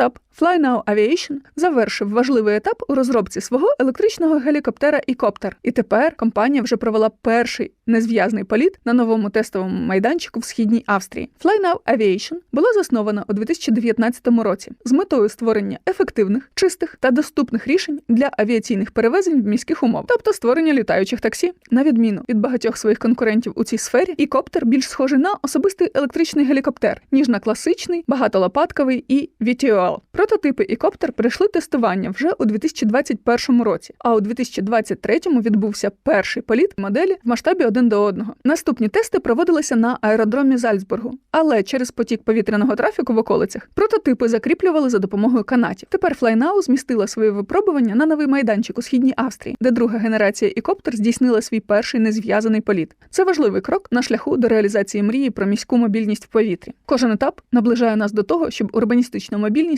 Стартап FlyNow Aviation завершив важливий етап у розробці свого електричного гелікоптера «Ікоптер». І тепер компанія вже провела перший незв'язний політ на новому тестовому майданчику в східній Австрії. FlyNow Aviation була заснована у 2019 році з метою створення ефективних, чистих та доступних рішень для авіаційних перевезень в міських умов, тобто створення літаючих таксі. На відміну від багатьох своїх конкурентів у цій сфері, «Ікоптер» більш схожий на особистий електричний гелікоптер, ніж на класичний, багатолопатковий і VTOL. Прототипи «Ікоптер» пройшли тестування вже у 2021 році, а у 2023 відбувся перший політ моделі в масштабі один до одного. Наступні тести проводилися на аеродромі Зальцбургу, але через потік повітряного трафіку в околицях прототипи закріплювали за допомогою канатів. Тепер Flynow змістила свої випробування на новий майданчик у східній Австрії, де друга генерація «Ікоптер» здійснила свій перший незв'язаний політ. Це важливий крок на шляху до реалізації мрії про міську мобільність в повітрі. Кожен етап наближає нас до того, щоб урбаністична мобільність